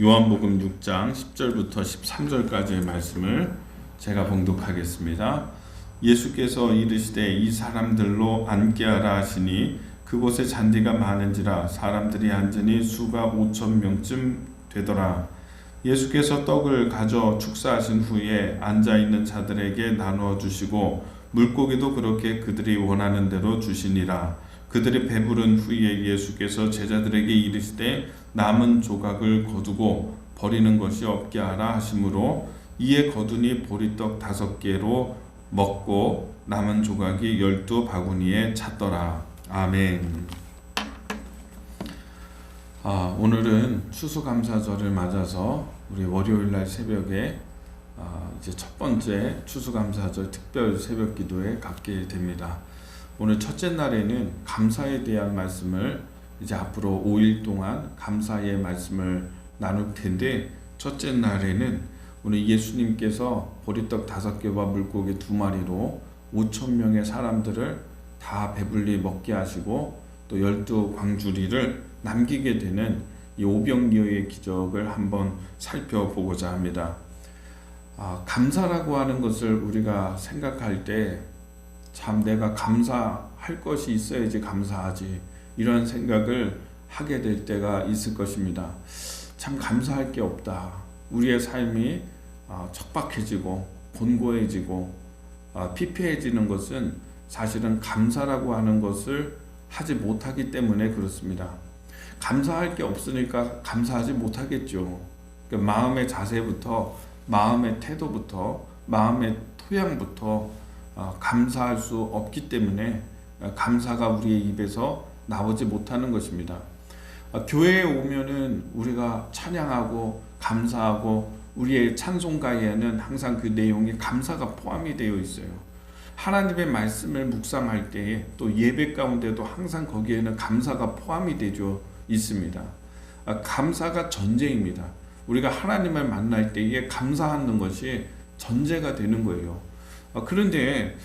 요한복음 6장 10절부터 13절까지의 말씀을 제가 봉독하겠습니다. 예수께서 이르시되 이 사람들로 앉게 하라 하시니 그곳에 잔디가 많은지라 사람들이 앉으니 수가 5천 명쯤 되더라. 예수께서 떡을 가져 축사하신 후에 앉아 있는 자들에게 나누어 주시고 물고기도 그렇게 그들이 원하는 대로 주시니라. 그들이 배부른 후에 예수께서 제자들에게 이르시되 남은 조각을 거두고 버리는 것이 없게 하라 하시므로 이에 거두니 보리떡 다섯 개로 먹고 남은 조각이 열두 바구니에 찼더라. 아멘. 아, 오늘은 추수감사절을 맞아서 우리 월요일날 새벽에 아, 이제 첫 번째 추수감사절 특별 새벽 기도에 갖게 됩니다. 오늘 첫째 날에는 감사에 대한 말씀을 이제 앞으로 5일 동안 감사의 말씀을 나눌 텐데 첫째 날에는 오늘 예수님께서 보리떡 다섯 개와 물고기 두 마리로 5천 명의 사람들을 다 배불리 먹게 하시고 또 열두 광주리를 남기게 되는 이 오병이어의 기적을 한번 살펴보고자 합니다. 아, 감사라고 하는 것을 우리가 생각할 때 참 내가 감사할 것이 있어야지 감사하지 이런 생각을 하게 될 때가 있을 것입니다. 참 감사할 게 없다. 우리의 삶이 아, 척박해지고 곤고해지고 아, 피폐해지는 것은 사실은 감사라고 하는 것을 하지 못하기 때문에 그렇습니다. 감사할 게 없으니까 감사하지 못하겠죠. 그러니까 마음의 자세부터 마음의 태도부터 마음의 토양부터 어, 감사할 수 없기 때문에 어, 감사가 우리의 입에서 나오지 못하는 것입니다. 어, 교회에 오면은 우리가 찬양하고 감사하고 우리의 찬송가에는 항상 그 내용에 감사가 포함이 되어 있어요. 하나님의 말씀을 묵상할 때에 또 예배 가운데도 항상 거기에는 감사가 포함이 되죠 있습니다. 감사가 전제입니다. 우리가 하나님을 만날 때에 감사하는 것이 전제가 되는 거예요. 어, 그런데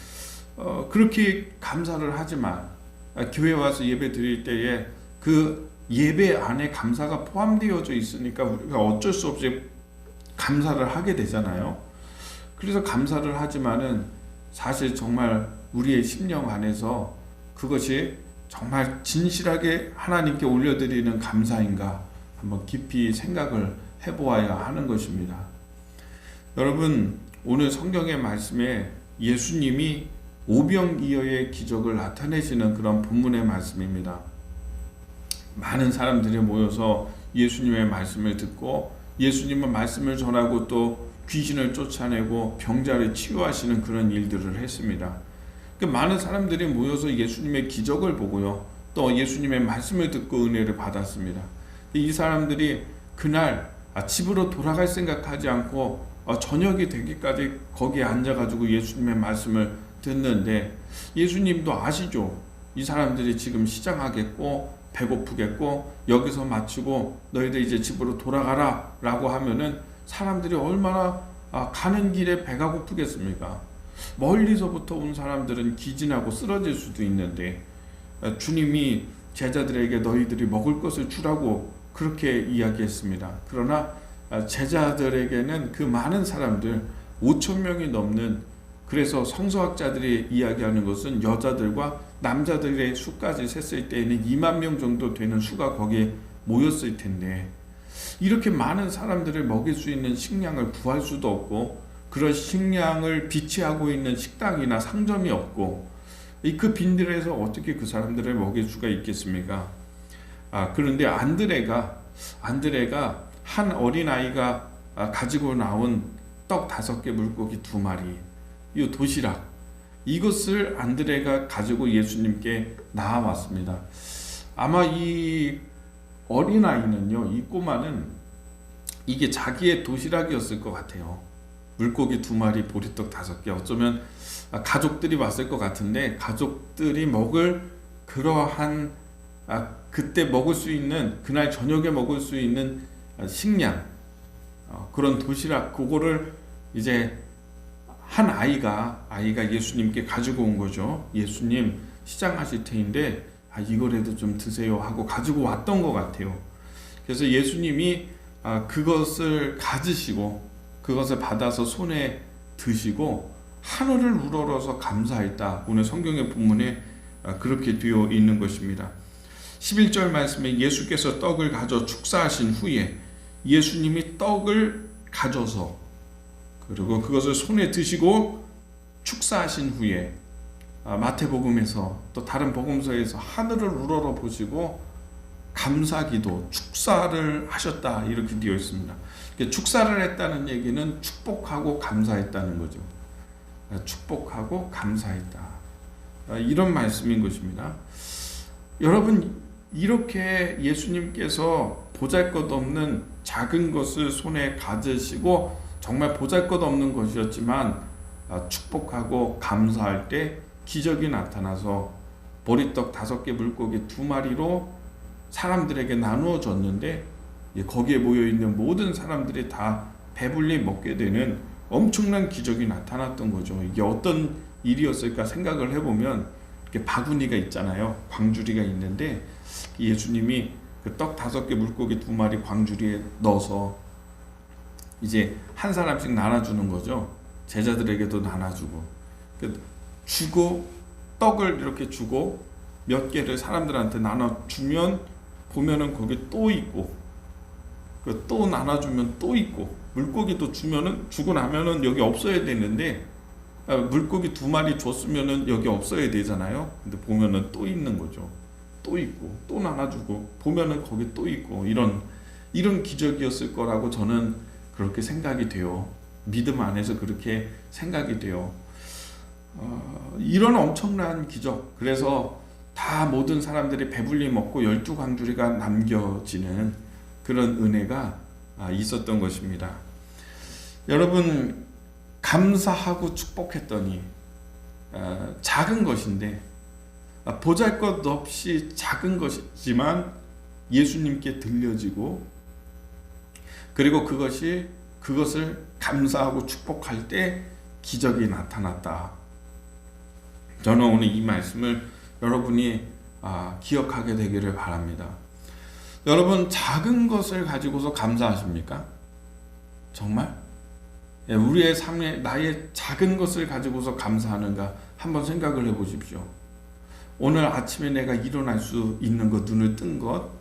어, 그렇게 감사를 하지만 어, 교회 와서 예배 드릴 때에 그 예배 안에 감사가 포함되어져 있으니까 우리가 어쩔 수 없이 감사를 하게 되잖아요. 그래서 감사를 하지만은 사실 정말 우리의 심령 안에서 그것이 정말 진실하게 하나님께 올려드리는 감사인가 한번 깊이 생각을 해보아야 하는 것입니다. 여러분 오늘 성경의 말씀에 예수님이 오병이어의 기적을 나타내시는 그런 본문의 말씀입니다. 많은 사람들이 모여서 예수님의 말씀을 듣고 예수님의 말씀을 전하고 또 귀신을 쫓아내고 병자를 치유하시는 그런 일들을 했습니다. 그 많은 사람들이 모여서 예수님의 기적을 보고요. 또 예수님의 말씀을 듣고 은혜를 받았습니다. 이 사람들이 그날 아, 집으로 돌아갈 생각하지 않고 어, 저녁이 되기까지 거기에 앉아가지고 예수님의 말씀을 듣는데 예수님도 아시죠? 이 사람들이 지금 시장하겠고 배고프겠고 여기서 마치고 너희들 이제 집으로 돌아가라 라고 하면은 사람들이 얼마나 아, 가는 길에 배가 고프겠습니까? 멀리서부터 온 사람들은 기진하고 쓰러질 수도 있는데 아, 주님이 제자들에게 너희들이 먹을 것을 주라고 그렇게 이야기했습니다. 그러나 아, 제자들에게는 그 많은 사람들 5천 명이 넘는 그래서 성서학자들이 이야기하는 것은 여자들과 남자들의 수까지 셌을 때에는 2만 명 정도 되는 수가 거기에 모였을 텐데 이렇게 많은 사람들을 먹일 수 있는 식량을 구할 수도 없고 그런 식량을 비치하고 있는 식당이나 상점이 없고 그 빈들에서 어떻게 그 사람들을 먹일 수가 있겠습니까? 아 그런데 안드레가 안드레가 한 어린 아이가 아, 가지고 나온 떡 다섯 개 물고기 두 마리 이 도시락 이것을 안드레가 가지고 예수님께 나와왔습니다. 아마 이 어린아이는요 이 꼬마는 이게 자기의 도시락이었을 것 같아요. 물고기 두 마리 보리떡 다섯 개 어쩌면 가족들이 왔을 것 같은데 가족들이 먹을 그러한 아, 그때 먹을 수 있는 그날 저녁에 먹을 수 있는 식량 어, 그런 도시락 그거를 이제 한 아이가 아이가 예수님께 가지고 온 거죠. 예수님 시장 하실 테인데 아, 이거라도 좀 드세요 하고 가지고 왔던 것 같아요. 그래서 예수님이 아, 그것을 가지시고 그것을 받아서 손에 드시고 하늘을 우러러서 감사했다. 오늘 성경의 본문에 아, 그렇게 되어 있는 것입니다. 11절 말씀에 예수께서 떡을 가져 축사하신 후에 예수님이 떡을 가져서 그리고 그것을 손에 드시고 축사하신 후에 아, 마태복음에서 또 다른 복음서에서 하늘을 우러러 보시고 감사기도 축사를 하셨다 이렇게 되어 있습니다. 그러니까 축사를 했다는 얘기는 축복하고 감사했다는 거죠. 아, 축복하고 감사했다 아, 이런 말씀인 것입니다. 여러분 이렇게 예수님께서 보잘것없는 작은 것을 손에 가지시고 정말 보잘것없는 것이었지만 아, 축복하고 감사할 때 기적이 나타나서 보리떡 다섯 개 물고기 두 마리로 사람들에게 나누어 줬는데 예, 거기에 모여 있는 모든 사람들이 다 배불리 먹게 되는 엄청난 기적이 나타났던 거죠. 이게 어떤 일이었을까 생각을 해보면 이렇게 바구니가 있잖아요. 광주리가 있는데 예수님이 그 떡 다섯 개 물고기 두 마리 광주리에 넣어서 이제 한 사람씩 나눠주는 거죠. 제자들에게도 나눠주고 그 주고 떡을 이렇게 주고 몇 개를 사람들한테 나눠주면 보면은 거기 또 있고 그또 나눠주면 또 있고 물고기도 주면은 주고 나면은 여기 없어야 되는데 아, 물고기 두 마리 줬으면은 여기 없어야 되잖아요. 근데 보면은 또 있는 거죠. 또 있고 또 나눠주고 보면은 거기 또 있고 이런 이런 기적이었을 거라고 저는 그렇게 생각이 돼요. 믿음 안에서 그렇게 생각이 돼요. 어, 이런 엄청난 기적. 그래서 다 모든 사람들이 배불리 먹고 열두 광주리가 남겨지는 그런 은혜가 아, 있었던 것입니다. 여러분 감사하고 축복했더니 어, 작은 것인데 아, 보잘것 없이 작은 것이지만 예수님께 들려지고 그리고 그것이 그것을 감사하고 축복할 때 기적이 나타났다. 저는 오늘 이 말씀을 여러분이 아, 기억하게 되기를 바랍니다. 여러분 작은 것을 가지고서 감사하십니까? 정말? 예, 우리의 삶에 나의 작은 것을 가지고서 감사하는가 한번 생각을 해보십시오. 오늘 아침에 내가 일어날 수 있는 것, 눈을 뜬 것, 아,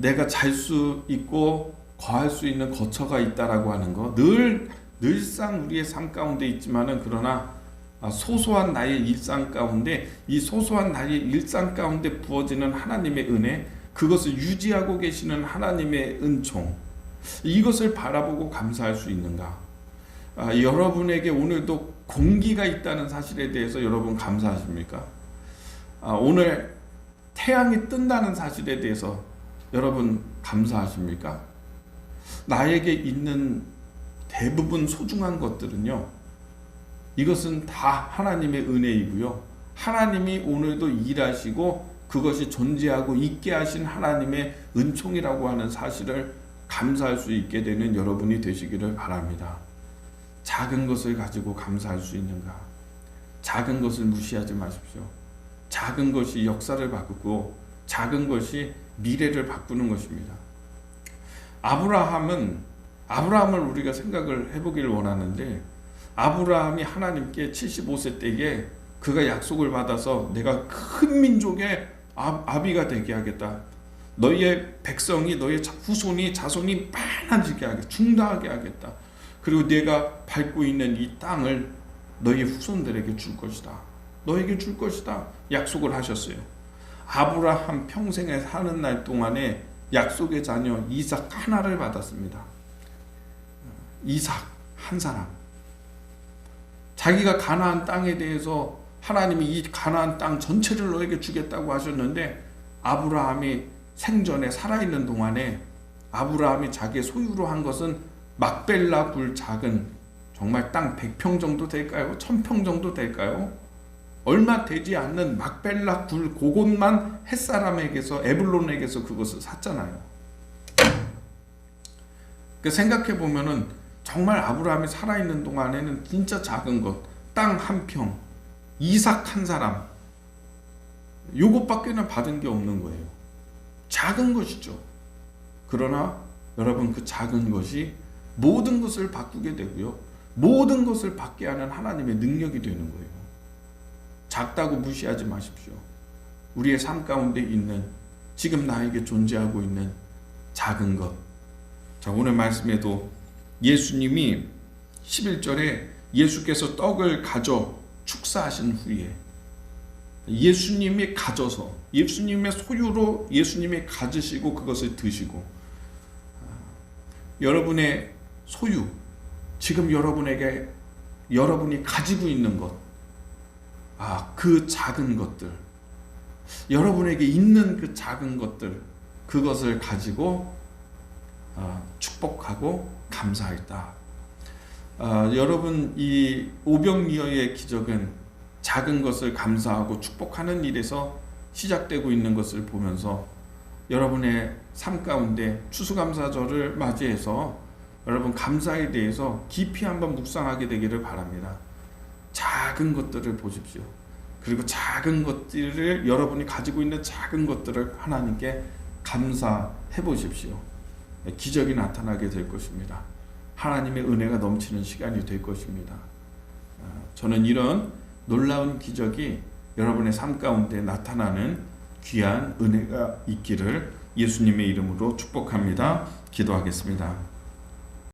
내가 잘 수 있고 거할 수 있는 거처가 있다라고 하는 것, 늘 늘상 우리의 삶 가운데 있지만은 그러나 아, 소소한 나의 일상 가운데 이 소소한 나의 일상 가운데 부어지는 하나님의 은혜, 그것을 유지하고 계시는 하나님의 은총, 이것을 바라보고 감사할 수 있는가? 아, 여러분에게 오늘도 공기가 있다는 사실에 대해서 여러분 감사하십니까? 아, 오늘 태양이 뜬다는 사실에 대해서 여러분 감사하십니까? 나에게 있는 대부분 소중한 것들은요, 이것은 다 하나님의 은혜이고요. 하나님이 오늘도 일하시고 그것이 존재하고 있게 하신 하나님의 은총이라고 하는 사실을 감사할 수 있게 되는 여러분이 되시기를 바랍니다. 작은 것을 가지고 감사할 수 있는가? 작은 것을 무시하지 마십시오. 작은 것이 역사를 바꾸고 작은 것이 미래를 바꾸는 것입니다. 아브라함은 아브라함을 우리가 생각을 해보기를 원하는데 아브라함이 하나님께 75세 때에 그가 약속을 받아서 내가 큰 민족의 아, 아비가 되게 하겠다. 너희의 백성이 너희 후손이 자손이 많아지게 하겠다. 중다하게 하겠다. 그리고 내가 밟고 있는 이 땅을 너희 후손들에게 줄 것이다. 너에게 줄 것이다. 약속을 하셨어요. 아브라함 평생에 사는 날 동안에 약속의 자녀 이삭 하나를 받았습니다. 이삭 한 사람. 자기가 가나안 땅에 대해서 하나님이 이 가나안 땅 전체를 너에게 주겠다고 하셨는데 아브라함이 생전에 살아있는 동안에 아브라함이 자기의 소유로 한 것은 막벨라 굴 작은 정말 땅 100평 정도 될까요? 1000평 정도 될까요? 얼마 되지 않는 막벨라 굴 그곳만 햇사람에게서 에블론에게서 그것을 샀잖아요. 그 생각해 보면은 정말 아브라함이 살아있는 동안에는 진짜 작은 것, 땅 한 평, 이삭 한 사람, 요것밖에는 받은 게 없는 거예요. 작은 것이죠. 그러나 여러분 그 작은 것이 모든 것을 바꾸게 되고요. 모든 것을 받게 하는 하나님의 능력이 되는 거예요. 작다고 무시하지 마십시오. 우리의 삶 가운데 있는 지금 나에게 존재하고 있는 작은 것. 자, 오늘 말씀에도 예수님이 11절에 예수께서 떡을 가져 축사하신 후에 예수님이 가져서 예수님의 소유로 예수님이 가지시고 그것을 드시고 아, 여러분의 소유 지금 여러분에게 여러분이 가지고 있는 것 아, 그 작은 것들 여러분에게 있는 그 작은 것들 그것을 가지고 아, 축복하고 감사했다. 아, 여러분 이 오병이어의 기적은 작은 것을 감사하고 축복하는 일에서 시작되고 있는 것을 보면서 여러분의 삶 가운데 추수감사절을 맞이해서 여러분 감사에 대해서 깊이 한번 묵상하게 되기를 바랍니다. 작은 것들을 보십시오. 그리고 작은 것들을 여러분이 가지고 있는 작은 것들을 하나님께 감사해 보십시오. 기적이 나타나게 될 것입니다. 하나님의 은혜가 넘치는 시간이 될 것입니다. 아, 저는 이런 놀라운 기적이 여러분의 삶 가운데 나타나는 귀한 은혜가 있기를 예수님의 이름으로 축복합니다. 기도하겠습니다.